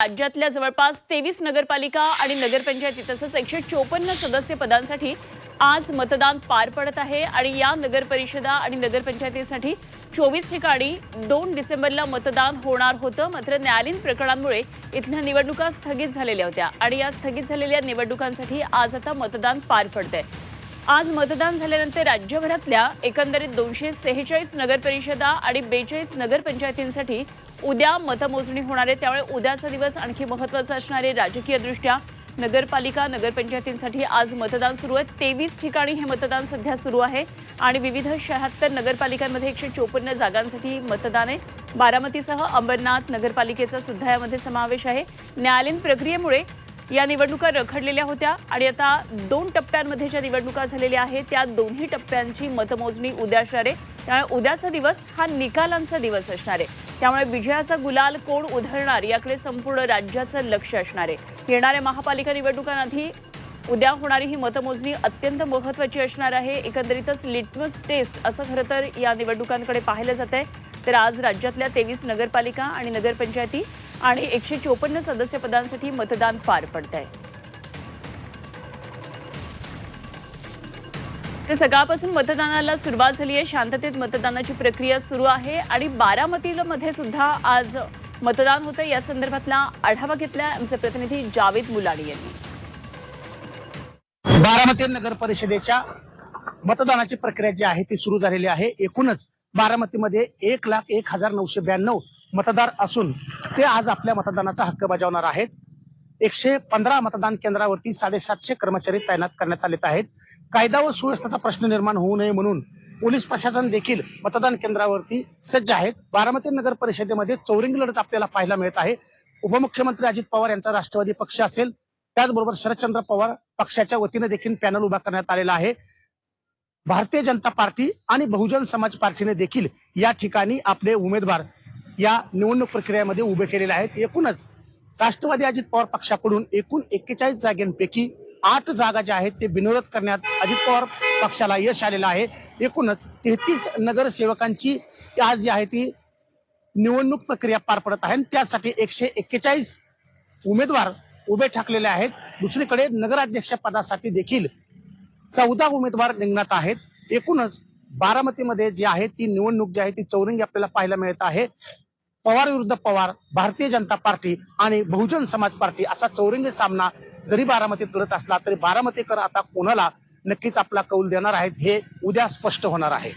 राज्यातल्या जवळपास तेवीस नगरपालिका आणि नगरपंचायती तसंच एकशे चोपन्न सदस्य पदांसाठी आज मतदान पार पडत आहे आणि या नगरपरिषदा आणि नगरपंचायतीसाठी चोवीस ठिकाणी दोन डिसेंबरला मतदान होणार होतं. मात्र न्यायालयीन प्रकरणांमुळे इथल्या निवडणुका स्थगित झालेल्या होत्या आणि या स्थगित झालेल्या निवडणुकांसाठी आज आता मतदान पार पडतंय. आज मतदान झाल्यानंतर राज्यभरातल्या एकंदरीत दोनशे सेहेचाळीस नगरपरिषदा आणि बेचाळीस नगरपंचायतींसाठी उद्या मतमोजणी होणार आहे. त्यामुळे उद्याचा दिवस आणखी महत्त्वाचा असणार आहे. राजकीयदृष्ट्या नगरपालिका नगरपंचायतींसाठी आज मतदान सुरू आहे. तेवीस ठिकाणी हे मतदान सध्या सुरू आहे आणि विविध शहात्तर नगरपालिकांमध्ये एकशे चोपन्न जागांसाठी मतदान आहे. बारामतीसह अंबरनाथ नगरपालिकेचा सुद्धा यामध्ये समावेश आहे. न्यायालयीन प्रक्रियेमुळे या निवडणुका रखडलेल्या होत्या आणि आता दोन टप्प्यांमध्ये ज्या निवडणुका झालेल्या आहेत त्या दोन्ही टप्प्यांची मतमोजणी उद्या असणार आहे त्यामुळे उद्याचा दिवस हा निकालांचा दिवस असणार आहे. त्यामुळे विजयाचा गुलाल कोण उधळणार याकडे संपूर्ण राज्याचं लक्ष असणार आहे. येणाऱ्या महापालिका निवडणुकांआधी उद्या होणारी ही मतमोजणी अत्यंत महत्त्वाची असणार आहे. एकंदरीतच लिटमस टेस्ट असं खरं तर या निवडणुकांकडे पाहिलं जात आहे तर आज राज्यातल्या तेवीस नगरपालिका आणि नगरपंचायती आणि एकशे चोपन्न सदस्य पदांसाठी मतदान पार पडत आहे तर सकाळपासून मतदानाला सुरुवात झाली आहे. शांततेत मतदानाची प्रक्रिया सुरू आहे आणि बारामतीमध्ये सुद्धा आज मतदान होतं. या संदर्भातला आढावा घेतला आमचे प्रतिनिधी जावेद मुलाडी यांनी. बारामती नगर परिषदेच्या मतदानाची प्रक्रिया जी आहे ती सुरू झालेली आहे. एकूणच बारामतीमध्ये एक लाख एक हजार नऊशे ब्याण्णव मतदार असून ते आज आपल्या मतदानाचा हक्क बजावणार आहेत. एकशे पंधरा मतदान केंद्रावरती साडेसातशे कर्मचारी तैनात करण्यात आले आहेत. कायदा व सुव्यवस्थेचा प्रश्न निर्माण होऊ नये म्हणून पोलीस प्रशासन देखील मतदान केंद्रावरती सज्ज आहेत. बारामती नगर परिषदेमध्ये चौरिंग लढत आपल्याला पाहायला मिळत आहे. उपमुख्यमंत्री अजित पवार यांचा राष्ट्रवादी पक्ष असेल. त्याचबरोबर शरदचंद्र पवार पक्षाच्या वतीने देखील पॅनल उभा करण्यात आलेला आहे. भारतीय जनता पार्टी आणि बहुजन समाज पार्टीने देखील या ठिकाणी आपले उमेदवार या निवडणूक प्रक्रियेमध्ये उभे केलेले आहेत. एकूणच राष्ट्रवादी अजित पवार पक्षाकडून एकूण एक्केचाळीस जागांपैकी आठ जागा ज्या आहेत ते बिनविरोध करण्यात अजित पवार पक्षाला यश आलेलं आहे. एकूणच तेहतीस नगरसेवकांची आज जी आहे ती निवडणूक प्रक्रिया पार पडत आहे. त्यासाठी एकशे एक्केचाळीस उमेदवार उभे ठाकलेले आहेत. दुसरीकडे नगराध्यक्ष पदासाठी देखील चौदा उमेदवार रिंगणात आहेत. एकूणच बारामतीमध्ये जी आहे ती निवडणूक जी आहे ती चौरंगी आपल्याला पाहायला मिळत आहे. पवार विरुद्ध पवार भारतीय जनता पार्टी आणि बहुजन समाज पार्टी असा चौरंगी सामना जरी बारामतीत करत असला तरी बारामतीकर आता कोणाला नक्कीच आपला कौल देणार आहेत हे उद्या स्पष्ट होणार आहे.